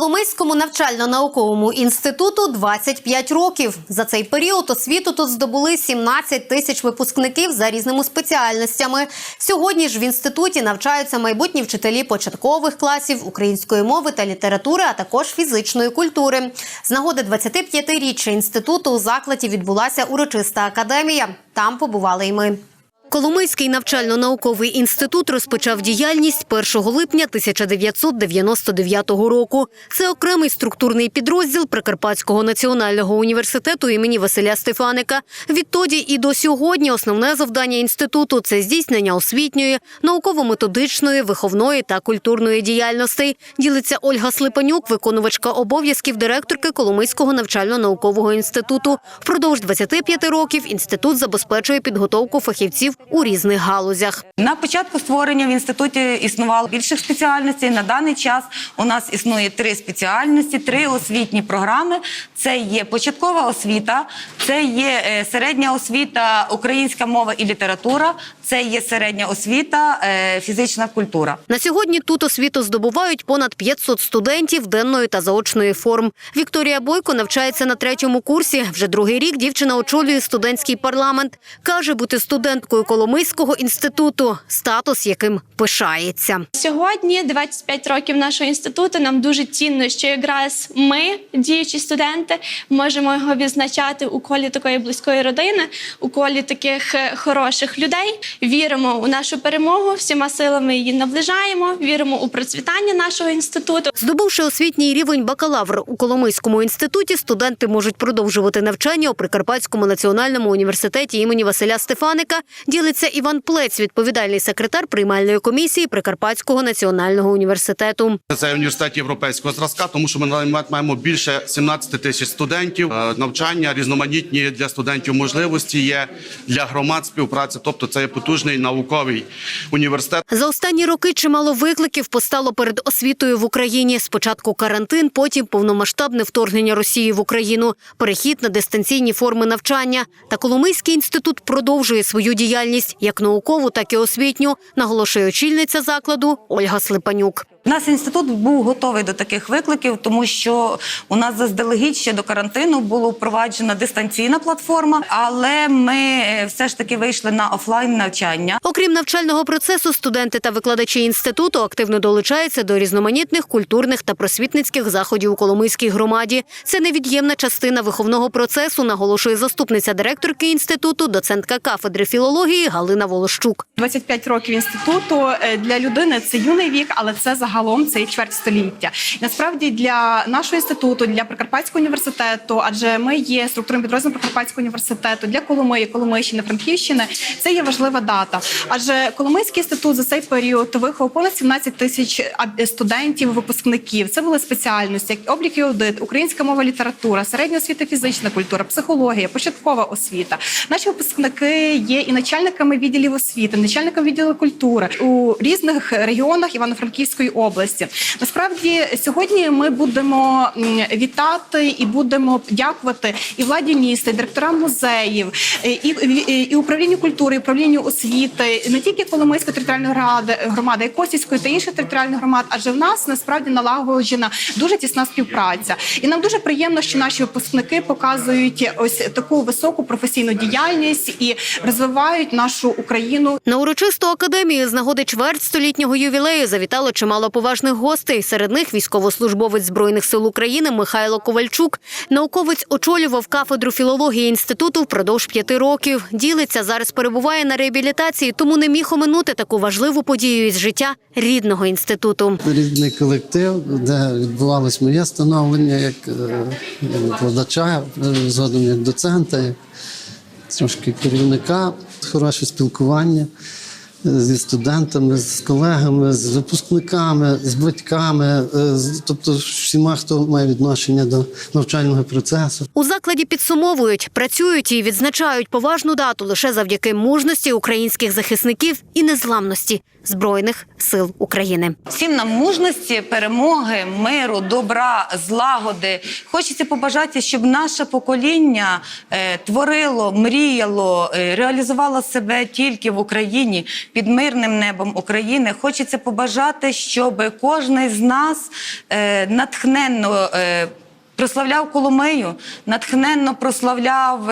Коломийському навчально-науковому інституту 25 років. За цей період освіту тут здобули 17 тисяч випускників за різними спеціальностями. Сьогодні ж в інституті навчаються майбутні вчителі початкових класів української мови та літератури, а також фізичної культури. З нагоди 25-річчя інституту у закладі відбулася урочиста академія. Там побували й ми. Коломийський навчально-науковий інститут розпочав діяльність 1 липня 1999 року. Це окремий структурний підрозділ Прикарпатського національного університету імені Василя Стефаника. Відтоді і до сьогодні основне завдання інституту це здійснення освітньої, науково-методичної, виховної та культурної діяльностей. Ділиться Ольга Слипанюк, виконувачка обов'язків директорки Коломийського навчально-наукового інституту. Впродовж 25 років інститут забезпечує підготовку фахівців у різних галузях. На початку створення в інституті існувало більше спеціальностей. На даний час у нас існує три спеціальності, три освітні програми. Це є початкова освіта, це є е, середня освіта, українська мова і література, це є середня освіта, е, фізична культура. На сьогодні тут освіту здобувають понад 500 студентів денної та заочної форм. Вікторія Бойко навчається на третьому курсі. Вже другий рік дівчина очолює студентський парламент. Каже, бути студенткою Коломийського інституту статус, яким пишається. Сьогодні, 25 років нашого інституту, нам дуже цінно, що якраз ми, діючі студенти, можемо його відзначати у колі такої близької родини, у колі таких е, хороших людей. Віримо у нашу перемогу, всіма силами її наближаємо. Віримо у процвітання нашого інституту. Здобувши освітній рівень бакалавр у Коломийському інституті, студенти можуть продовжувати навчання у Прикарпатському національному університеті імені Василя Стефаника. Ділиться Іван Плець, відповідальний секретар приймальної комісії Прикарпатського національного університету. Це університет європейського зразка, тому що ми на момент маємо більше 17 тисяч студентів. Е, Навчання різноманітні для студентів можливості є для громад співпраці. Тобто це є потужний науковий університет. За останні роки чимало викликів постало перед освітою в Україні. Спочатку карантин, потім повномасштабне вторгнення Росії в Україну, перехід на дистанційні форми навчання. Та Коломийський інститут продовжує свою діяльність як наукову, так і освітню, наголошує очільниця закладу Ольга Слипанюк. Нас інститут був готовий до таких викликів, тому що у нас заздалегідь ще до карантину була впроваджена дистанційна платформа, але ми е, все ж таки вийшли на офлайн навчання. Окрім навчального процесу, студенти та викладачі інституту активно долучаються до різноманітних культурних та просвітницьких заходів у Коломийській громаді. Це невід'ємна частина виховного процесу, наголошує заступниця директорки інституту, доцентка кафедри філології Галина Волощук. 25 років інституту е, для людини це юний вік, але це загалом це є чверть століття. Насправді для нашого інституту, для Прикарпатського університету, адже ми є структурним підрозділом Прикарпатського університету для Коломиї, Коломийщини, Франківщини. Це є важлива дата. Адже Коломийський інститут за цей період виховав понад 17 тисяч студентів, випускників. Це були спеціальності, як облік і аудит, українська мова, література, середня освіта, фізична культура, психологія, початкова освіта. Наші випускники є і начальниками відділів освіти, начальниками відділу культури у різних регіонах Івано-Франківської. Насправді сьогодні ми будемо вітати і будемо дякувати і владі міста, і директорам музеїв, і, і, і управлінню культури, і управлінню освіти, не тільки Коломийської територіальної громади, громади, і Косівської та інших територіальних громад, адже в нас насправді налагоджена дуже тісна співпраця. І нам дуже приємно, що наші випускники показують ось таку високу професійну діяльність і розвивають нашу Україну. На урочисту академію з нагоди чвертьстолітнього ювілею завітало чимало поважних гостей. Серед них військовослужбовець збройних сил України Михайло Ковальчук. Науковець очолював кафедру філології інституту впродовж п'яти років. Ділиться зараз перебуває на реабілітації, тому не міг оминути таку важливу подію із життя рідного інституту. рідний колектив, де відбувалось моє становлення як е, викладача, е, згодом як доцента, як трошки керівника, хороше спілкування зі студентами, з колегами, з випускниками, з батьками, е, тобто всіма, хто має відношення до навчального процесу. У закладі підсумовують, працюють і відзначають поважну дату лише завдяки мужності українських захисників і незламності Збройних сил України. Всім нам мужності, перемоги, миру, добра, злагоди. Хочеться побажати, щоб наше покоління е, творило, мріяло, е, реалізувало себе тільки в Україні під мирним небом України. Хочеться побажати, щоб кожен з нас е, натхненно. Е, Прославляв Коломию, натхненно прославляв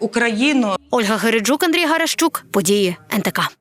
Україну. Ольга Гериджук, Андрій Гарещук. Події НТК.